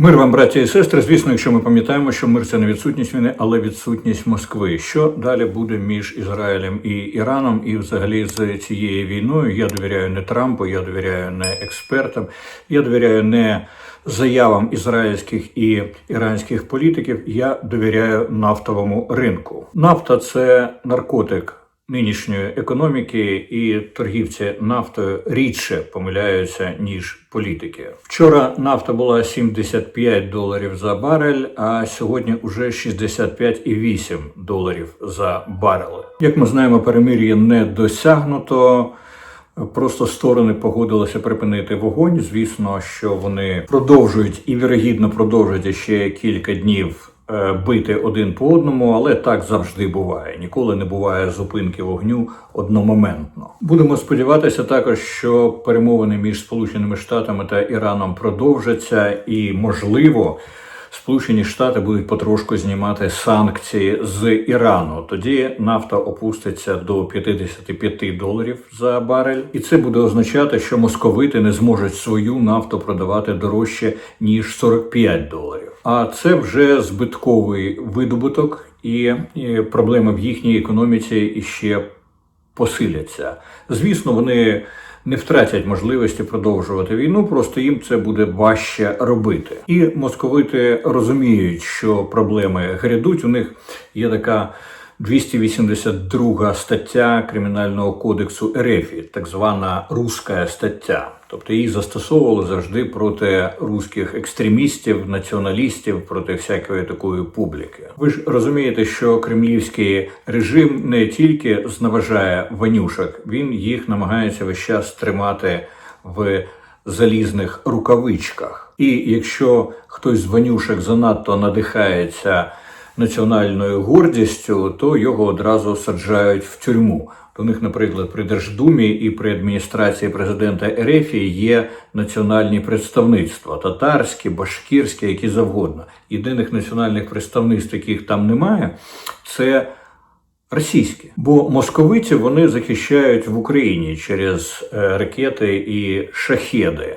Мир вам, браті і сестри. Звісно, якщо ми пам'ятаємо, що мир це не відсутність війни, але відсутність Москви. Що далі буде між Ізраїлем і Іраном, і взагалі з цією війною? Я довіряю не Трампу, я довіряю не експертам, я довіряю не заявам ізраїльських і іранських політиків. Я довіряю нафтовому ринку. Нафта це наркотик нинішньої економіки, і торгівці нафтою рідше помиляються ніж політики. Вчора нафта була 75 доларів за барель, а сьогодні уже 65,8 доларів за барель. Як ми знаємо, перемир'я не досягнуто. Просто сторони погодилися припинити вогонь. Звісно, що вони продовжують і вірогідно продовжать ще кілька днів бити один по одному, але так завжди буває. Ніколи не буває зупинки вогню одномоментно. Будемо сподіватися також, що перемовини між Сполученими Штатами та Іраном продовжаться, і можливо. Сполучені Штати будуть потрошку знімати санкції з Ірану. Тоді нафта опуститься до 55 доларів за барель, і це буде означати, що московити не зможуть свою нафту продавати дорожче ніж 45 доларів. А це вже збитковий видобуток, і, проблеми в їхній економіці іще посиляться. Звісно, вони не втратять можливості продовжувати війну, просто їм це буде важче робити. І московити розуміють, що проблеми грядуть. У них є така 282 стаття Кримінального кодексу РФ, так звана руська стаття. Тобто її застосовували завжди проти руських екстремістів, націоналістів, проти всякої такої публіки. Ви ж розумієте, що кремлівський режим не тільки зневажає ванюшок, він їх намагається весь час тримати в залізних рукавичках. І якщо хтось з ванюшек занадто надихається національною гордістю, то його одразу саджають в тюрму. У них, наприклад, при Держдумі і при адміністрації президента Ерефії є національні представництва татарські, башкірські, які завгодно. Єдиних національних представництв, яких там немає, це російські. Бо московиті вони захищають в Україні через е, ракети і шахеди.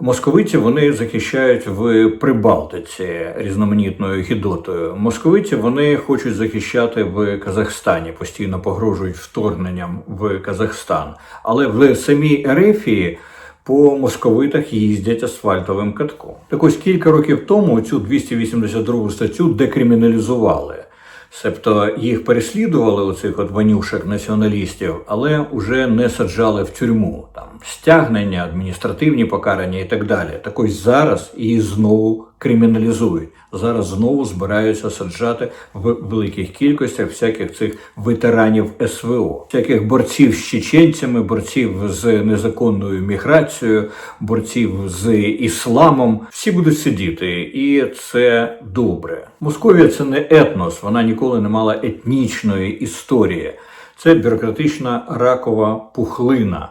Московиті вони захищають в Прибалтиці різноманітною гідотою. Московиті вони хочуть захищати в Казахстані, постійно погрожують вторгненням в Казахстан. Але в самій Ерефії по московитах їздять асфальтовим катком. Так ось кілька років тому цю 282 статтю декриміналізували. Себто їх переслідували оцих от ванюшек націоналістів, але вже не саджали в тюрму. Там стягнення, адміністративні покарання і так далі. Так ось зараз її знову криміналізують. Зараз знову збираються саджати в великих кількостях всяких цих ветеранів СВО, всяких борців з чеченцями, борців з незаконною міграцією, борців з ісламом. Всі будуть сидіти, і це добре. Московія це не етнос, вона ніколи не мала етнічної історії. Це бюрократична ракова пухлина.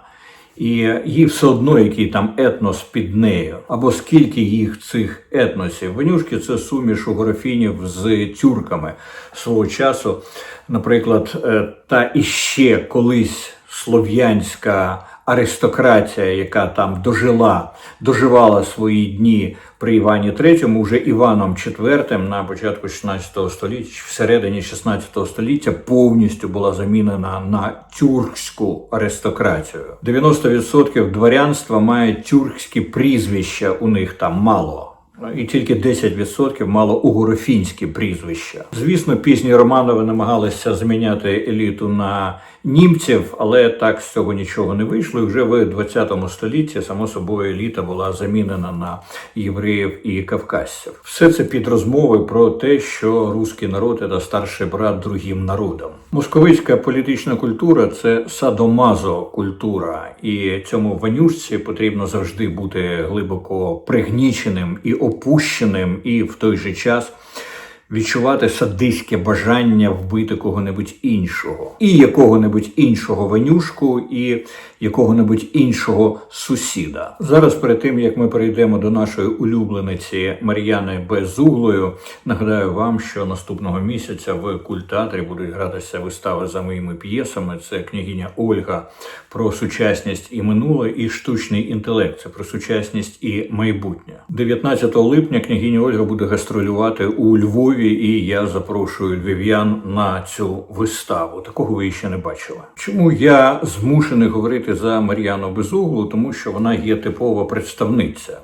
І їй все одно, який там етнос під нею, або скільки їх цих етносів. Венюшки це суміш угрофінів з тюрками свого часу. Наприклад, е, та іще колись слов'янська аристократія, яка там дожила, доживала свої дні при Івані III, уже Іваном IV на початку 16 століття, всередині 16 століття повністю була замінена на тюркську аристократію. 90% дворянства має тюркські прізвища, у них там мало. І тільки 10% мало угорофінські прізвища. Звісно, пізні Романови намагалися заміняти еліту на німців, але так з цього нічого не вийшло. І вже в 20 столітті, само собою, еліта була замінена на євреїв і кавказців. Все це під розмови про те, що руський народ це старший брат другим народам. Московицька політична культура це садомазо культура, і цьому ванюшці потрібно завжди бути глибоко пригніченим і опущеним, і в той же час відчувати садистське бажання вбити кого-небудь іншого, і якого-небудь іншого ванюшку, і якого-небудь іншого сусіда. Зараз, перед тим як ми перейдемо до нашої улюблениці Мар'яни Безуглою, нагадаю вам, що наступного місяця в культаторі будуть гратися вистави за моїми п'єсами. Це княгиня Ольга про сучасність і минуле, і штучний інтелект. Це про сучасність і майбутнє. 19 липня княгиня Ольга буде гастролювати у Львові, і я запрошую львів'ян на цю виставу. Такого ви ще не бачили. Чому я змушений говорити за Мар'яну Безуглу? Тому що вона є типова представниця.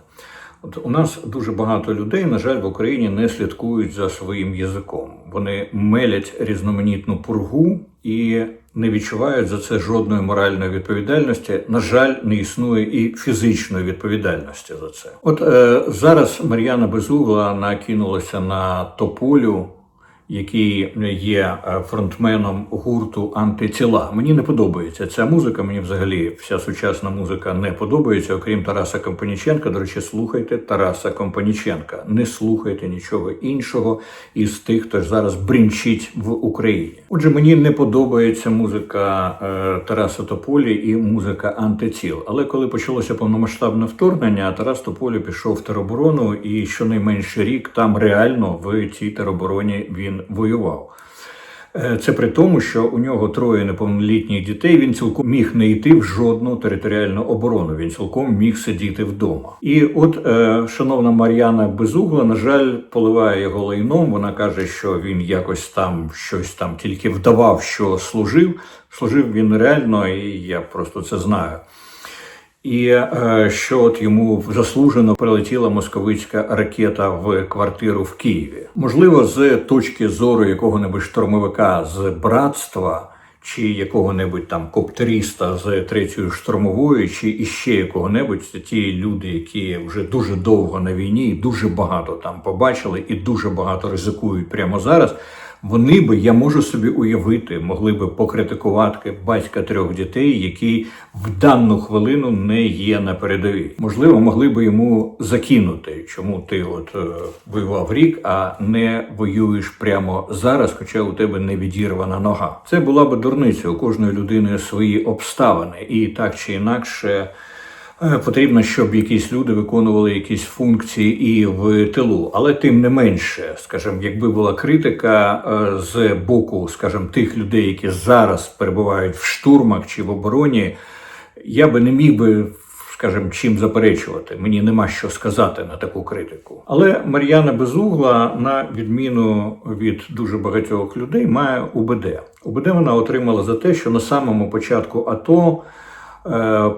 От у нас дуже багато людей, на жаль, в Україні не слідкують за своїм язиком. Вони мелять різноманітну пургу і не відчувають за це жодної моральної відповідальності. На жаль, не існує і фізичної відповідальності за це. От е, зараз Мар'яна Безугла накинулася на тополю який є е, фронтменом гурту антитіла. Мені не подобається ця музика. Мені взагалі вся сучасна музика не подобається, окрім Тараса Компаніченка. До речі, слухайте Тараса Компаніченка. Не слухайте нічого іншого із тих, хто зараз бринчить в Україні. Отже, мені не подобається музика е, Тараса Тополі і музика антитіл. Але коли почалося повномасштабне вторгнення, Тарас Тополі пішов в тероборону, і щонайменше рік там реально в цій теробороні він воював. Е, Це при тому, що у нього троє неповнолітніх дітей. Він цілком міг не йти в жодну територіальну оборону. Він цілком міг сидіти вдома. І от е, шановна Мар'яна Безугла, на жаль, поливає його лайном. Вона каже, що він якось там щось там тільки вдавав, що служив. Служив він реально, і я просто це знаю. І е, що от йому заслужено прилетіла московицька ракета в квартиру в Києві. Можливо, з точки зору якого-небудь штурмовика з братства. Чи якого-небудь там коптеріста з третьої штурмової, чи іще якого-небудь це ті люди, які вже дуже довго на війні, дуже багато там побачили, і дуже багато ризикують прямо зараз. Вони би, я можу собі уявити, могли би покритикувати батька трьох дітей, який в дану хвилину не є на передовій. Можливо, могли би йому закинути, чому ти от е, воював рік, а не воюєш прямо зараз, хоча у тебе не відірвана нога. Це була би дурниця у кожної людини свої обставини, і так чи інакше. Е, Потрібно, щоб якісь люди виконували якісь функції і в тилу, але тим не менше, скажімо, якби була критика е, з боку, скажімо, тих людей, які зараз перебувають в штурмах чи в обороні, я би не міг би. Скажімо, чим заперечувати, мені нема що сказати на таку критику. Але Мар'яна Безугла, на відміну від дуже багатьох людей, має УБД. УБД вона отримала за те, що на самому початку АТО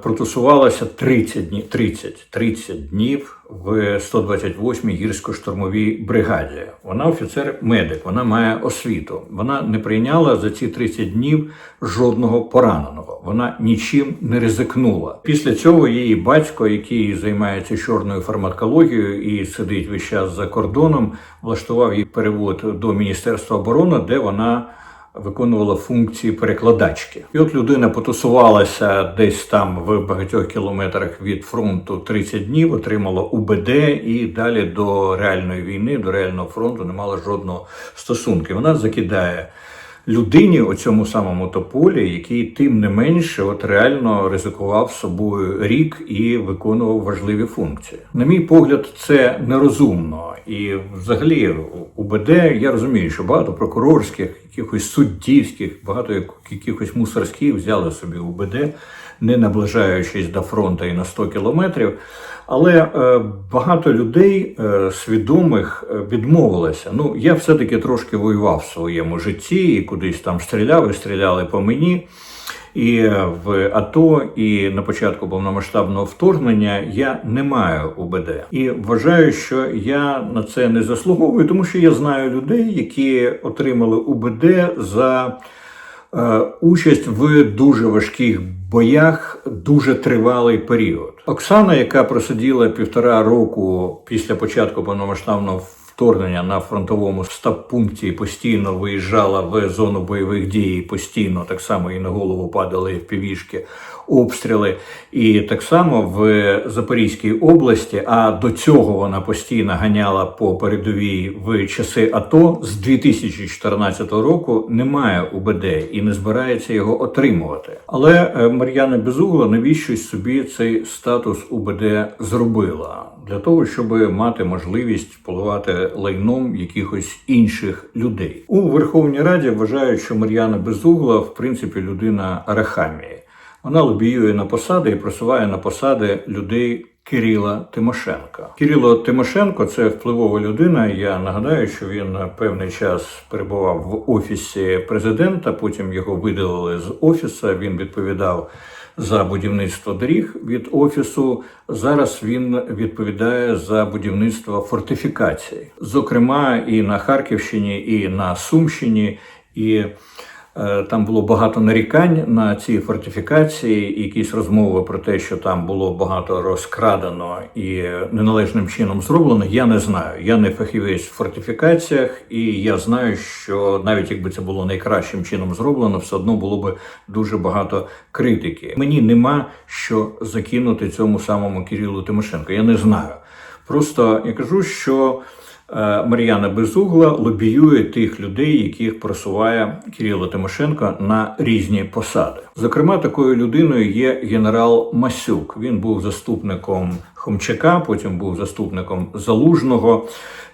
протусувалася 30 днів, 30, 30 днів в 128-й гірсько-штурмовій бригаді. Вона офіцер-медик, вона має освіту. Вона не прийняла за ці 30 днів жодного пораненого. Вона нічим не ризикнула. Після цього її батько, який займається чорною фармакологією і сидить весь час за кордоном, влаштував їй перевод до Міністерства оборони, де вона виконувала функції перекладачки. І от людина потусувалася десь там в багатьох кілометрах від фронту 30 днів, отримала УБД і далі до реальної війни, до реального фронту не мала жодного стосунку. Вона закидає. Людині у цьому самому тополі, який тим не менше от реально ризикував собою рік і виконував важливі функції. На мій погляд, це нерозумно. І взагалі УБД я розумію, що багато прокурорських, якихось суддівських, багато якихось мусорських взяли собі УБД, не наближаючись до фронту і на 100 кілометрів. Але е, багато людей е, свідомих е, відмовилося. Ну, я все-таки трошки воював в своєму житті і кудись там стріляв, і стріляли по мені. І в АТО, і на початку повномасштабного вторгнення я не маю УБД. І вважаю, що я на це не заслуговую, тому що я знаю людей, які отримали УБД за е, участь в дуже важких боях дуже тривалий період. Оксана, яка просиділа півтора року після початку повномасштабного вторгнення на фронтовому стаб-пункті постійно виїжджала в зону бойових дій, постійно так само і на голову падали півішки, обстріли. І так само в Запорізькій області, а до цього вона постійно ганяла по передовій в часи АТО з 2014 року. Немає УБД і не збирається його отримувати. Але е, Мар'яна Безугла навіщось собі цей статус УБД зробила для того, щоб мати можливість поливати лайном якихось інших людей. У Верховній Раді вважають, що Мар'яна Безугла в принципі людина арахамії. Вона лобіює на посади і просуває на посади людей Кирила Тимошенка. Кирило Тимошенко це впливова людина. Я нагадаю, що він певний час перебував в офісі президента. Потім його видалили з офісу. Він відповідав за будівництво доріг від офісу. Зараз він відповідає за будівництво фортифікацій, зокрема і на Харківщині, і на Сумщині. І Там було багато нарікань на ці фортифікації, якісь розмови про те, що там було багато розкрадено і неналежним чином зроблено. Я не знаю. Я не фахівець в фортифікаціях, і я знаю, що навіть якби це було найкращим чином зроблено, все одно було би дуже багато критики. Мені нема що закинути цьому самому Кирилу Тимошенко. Я не знаю. Просто я кажу, що. Е, Мар'яна Безугла лобіює тих людей, яких просуває Кирило Тимошенко на різні посади. Зокрема, такою людиною є генерал Масюк. Він був заступником Хомчака, потім був заступником Залужного.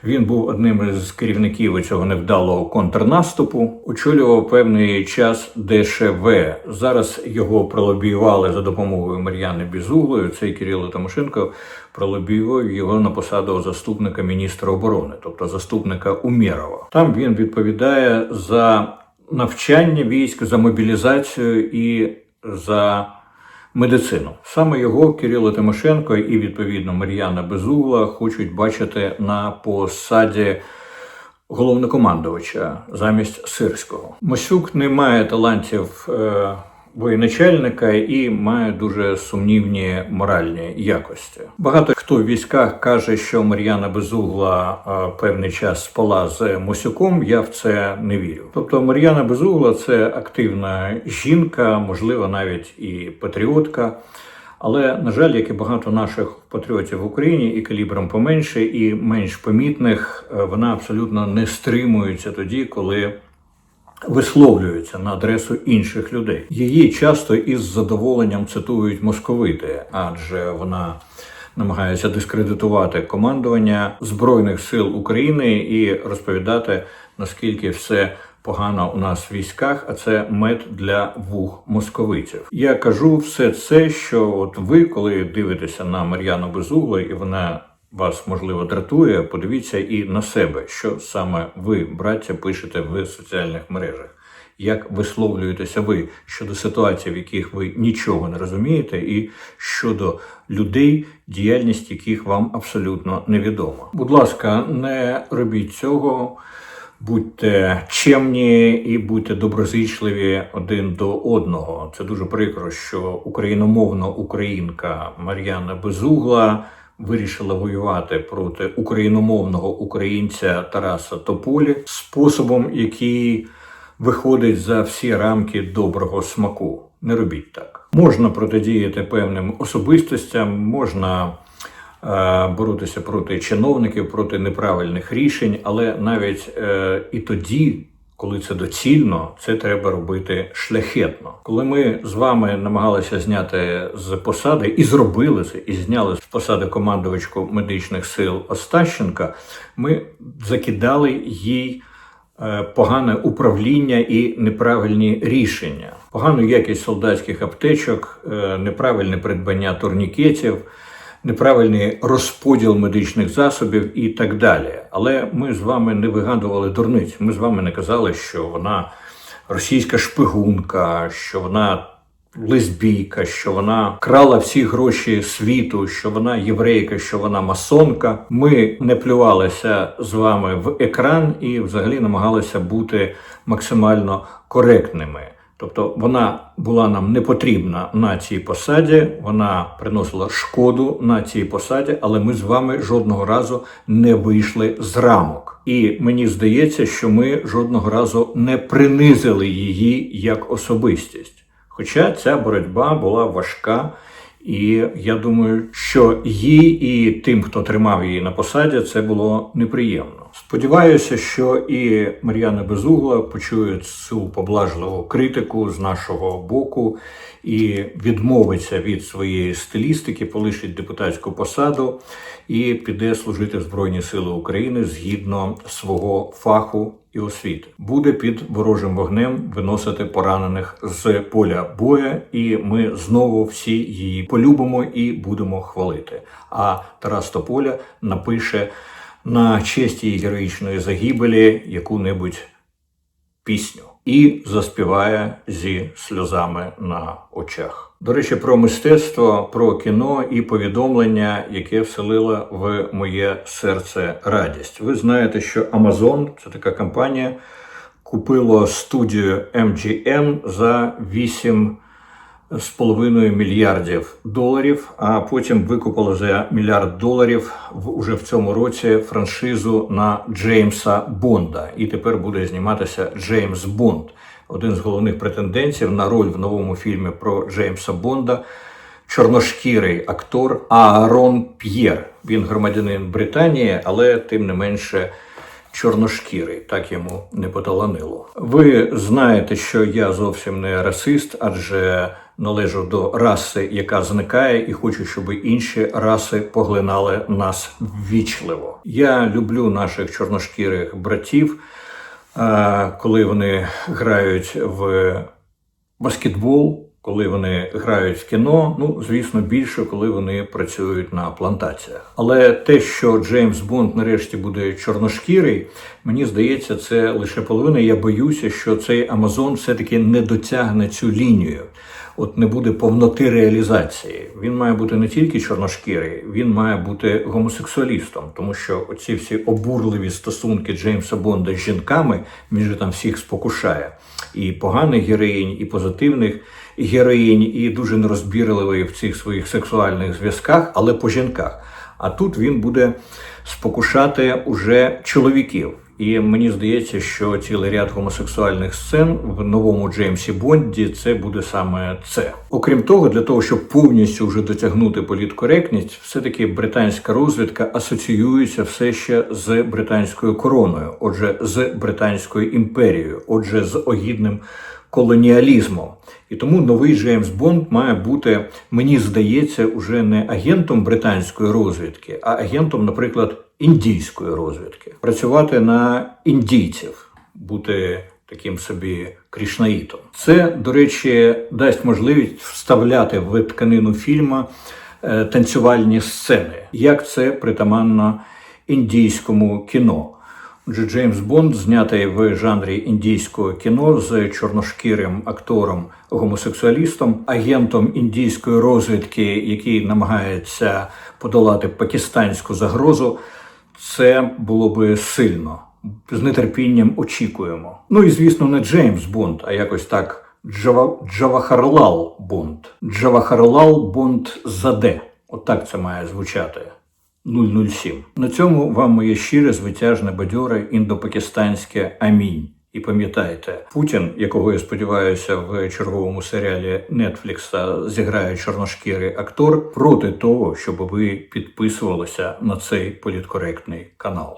Він був одним із керівників цього невдалого контрнаступу. Очолював певний час ДШВ. Зараз його пролобіювали за допомогою Мар'яни Бізуглої. Цей Кирило Тимошенко пролобіював його на посаду заступника міністра оборони, тобто заступника Умєрова. Там він відповідає за навчання військ, за мобілізацію і за медицину. Саме його Кирило Тимошенко і відповідно Мар'яна Безугла хочуть бачити на посаді. Головнокомандувача замість сирського Мосюк не має талантів е, воєначальника і має дуже сумнівні моральні якості. Багато хто в військах каже, що Мар'яна Безугла е, певний час спала з Мосюком. Я в це не вірю. Тобто Мар'яна Безугла це активна жінка, можливо, навіть і патріотка. Але на жаль, як і багато наших патріотів в Україні, і калібром поменше, і менш помітних, е, вона абсолютно не стримується тоді, коли висловлюється на адресу інших людей. Її часто із задоволенням цитують московити, адже вона намагається дискредитувати командування збройних сил України і розповідати наскільки все. Погано у нас в військах, а це мед для вух московитів. Я кажу все це, що от ви, коли дивитеся на Мар'яну Безуглу, і вона вас можливо дратує, подивіться і на себе, що саме ви, браття, пишете в соціальних мережах. Як висловлюєтеся ви щодо ситуацій, в яких ви нічого не розумієте, і щодо людей, діяльність яких вам абсолютно невідома? Будь ласка, не робіть цього. Будьте чемні і будьте доброзичливі один до одного. Це дуже прикро, що україномовна українка Мар'яна Безугла вирішила воювати проти україномовного українця Тараса Тополі способом, який виходить за всі рамки доброго смаку. Не робіть так. Можна протидіяти певним особистостям, можна е, боротися проти чиновників, проти неправильних рішень, але навіть е, і тоді. Коли це доцільно, це треба робити шляхетно. Коли ми з вами намагалися зняти з посади і зробили це, і зняли з посади командувачку медичних сил Остащенка, ми закидали їй е, погане управління і неправильні рішення, погану якість солдатських аптечок, е, неправильне придбання турнікетів неправильний розподіл медичних засобів і так далі. Але ми з вами не вигадували дурниць. Ми з вами не казали, що вона російська шпигунка, що вона. Лесбійка, що вона крала всі гроші світу, що вона єврейка, що вона масонка. Ми не плювалися з вами в екран і взагалі намагалися бути максимально коректними. Тобто вона була нам не потрібна на цій посаді, вона приносила шкоду на цій посаді, але ми з вами жодного разу не вийшли з рамок. І мені здається, що ми жодного разу не принизили її як особистість. Хоча ця боротьба була важка. І я думаю, що їй і тим, хто тримав її на посаді, це було неприємно. Сподіваюся, що і Мар'яна Безугла почує цю поблажливу критику з нашого боку і відмовиться від своєї стилістики, полишить депутатську посаду і піде служити в Збройні Сили України згідно свого фаху і освіти. Буде під ворожим вогнем виносити поранених з поля боя, і ми знову всі її полюбимо і будемо хвалити. А Тарас Тополя напише на честь її героїчної загибелі яку-небудь пісню і заспіває зі сльозами на очах. До речі, про мистецтво, про кіно і повідомлення, яке вселило в моє серце радість. Ви знаєте, що Amazon – це така компанія, купила студію MGM за 8 з половиною мільярдів доларів, а потім викупили за мільярд доларів в уже в цьому році франшизу на Джеймса Бонда. І тепер буде зніматися Джеймс Бонд, один з головних претендентів на роль в новому фільмі про Джеймса Бонда. Чорношкірий актор Аарон П'єр. Він громадянин Британії, але тим не менше чорношкірий, так йому не поталанило. Ви знаєте, що я зовсім не расист, адже належу до раси, яка зникає, і хочу, щоб інші раси поглинали нас ввічливо. Я люблю наших чорношкірих братів, коли вони грають в баскетбол. Коли вони грають в кіно, ну звісно, більше коли вони працюють на плантаціях. Але те, що Джеймс Бонд нарешті буде чорношкірий, мені здається, це лише половина. Я боюся, що цей Амазон все-таки не дотягне цю лінію. От не буде повноти реалізації. Він має бути не тільки чорношкірий, він має бути гомосексуалістом, тому що оці всі обурливі стосунки Джеймса Бонда з жінками він же там всіх спокушає. І поганих героїнь, і позитивних героїнь, і дуже нерозбірливий в цих своїх сексуальних зв'язках, але по жінках. А тут він буде спокушати уже чоловіків. І мені здається, що цілий ряд гомосексуальних сцен в новому Джеймсі Бонді це буде саме це. Окрім того, для того, щоб повністю вже дотягнути політкоректність, все-таки британська розвідка асоціюється все ще з британською короною, отже, з британською імперією, отже, з огідним колоніалізмом. І тому новий Джеймс Бонд має бути, мені здається, уже не агентом британської розвідки, а агентом, наприклад, індійської розвідки. Працювати на індійців, бути таким собі крішнаїтом. Це, до речі, дасть можливість вставляти в тканину фільму е, танцювальні сцени, як це притаманно індійському кіно. Отже, Джеймс Бонд знятий в жанрі індійського кіно з чорношкірим актором гомосексуалістом, агентом індійської розвідки, який намагається подолати пакистанську загрозу. Це було би сильно. З нетерпінням очікуємо. Ну і звісно, не Джеймс Бонд, а якось так Джава... Джавахарлал Бонд. Джавахарлал Бонд Заде. Отак це має звучати. 007. На цьому вам моє щире, звитяжне, бадьоре індопакистанське амінь. І пам'ятайте, Путін, якого я сподіваюся, в черговому серіалі Нетфлікса зіграє чорношкірий актор, проти того, щоб ви підписувалися на цей політкоректний канал.